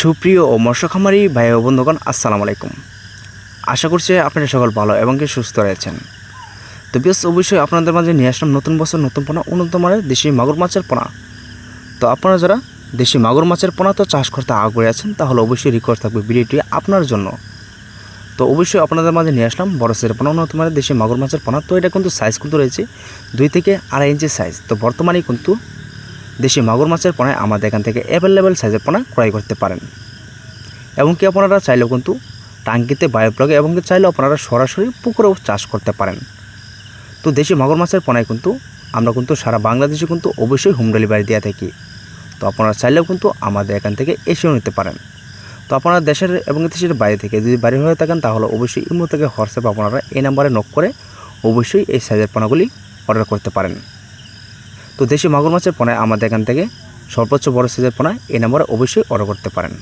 সুপ্রিয় ও মৎস্য ভাই ও বন্ধুগণ, আসসালামু আলাইকুম। আশা করছি আপনারা সকল ভালো এবং কি সুস্থ রয়েছেন। তো বেশ অবশ্যই আপনাদের মাঝে নিয়ে আসলাম নতুন বছর নতুন পোনা, উন্নত মানের দেশি মাগুর মাছের পোনা। তো আপনারা যারা দেশি মাগুর মাছের পোনা তো চাষ করতে আগ্রহী আছেন, তাহলে অবশ্যই রিকোয়েস্ট থাকবে ভিডিওটি আপনার জন্য। তো অবশ্যই আপনাদের মাঝে নিয়ে আসলাম বড় সাইজের পোনা, উন্নত মানের দেশি মাগুর মাছের পোনা। তো এটা কিন্তু সাইজ কিন্তু রয়েছে দুই থেকে আড়াই ইঞ্চি সাইজ তো বর্তমানে কিন্তু দেশি মাগুর মাছের পোনায় আমাদের এখান থেকে অ্যাভেলেবেল সাইজের পোনা ক্রয় করতে পারেন। এবং কি আপনারা চাইলেও কিন্তু টাঙ্কিতে বায়োপ্লগে এবং কি চাইলেও আপনারা সরাসরি পুকুরেও চাষ করতে পারেন। তো দেশি মাগুর মাছের পোনায় কিন্তু আমরা কিন্তু সারা বাংলাদেশে কিন্তু অবশ্যই হোম ডেলিভারি দিয়ে থাকি। তো আপনারা চাইলেও কিন্তু আমাদের এখান থেকে এসেও নিতে পারেন। তো আপনারা দেশের এবং দেশের বাইরে থেকে যদি বাইরে হয়ে থাকেন তাহলে অবশ্যই ইমো থেকে হোয়াটসঅ্যাপ আপনারা এই নাম্বারে নক করে অবশ্যই এই সাইজের পোনাগুলি অর্ডার করতে পারেন। তো দেশি মাগুর মাছের পোনায় আমাদের এখান থেকে সর্বোচ্চ বড় সাইজের পোনা এই নাম্বারে অবশ্যই অর্ডার করতে পারেন।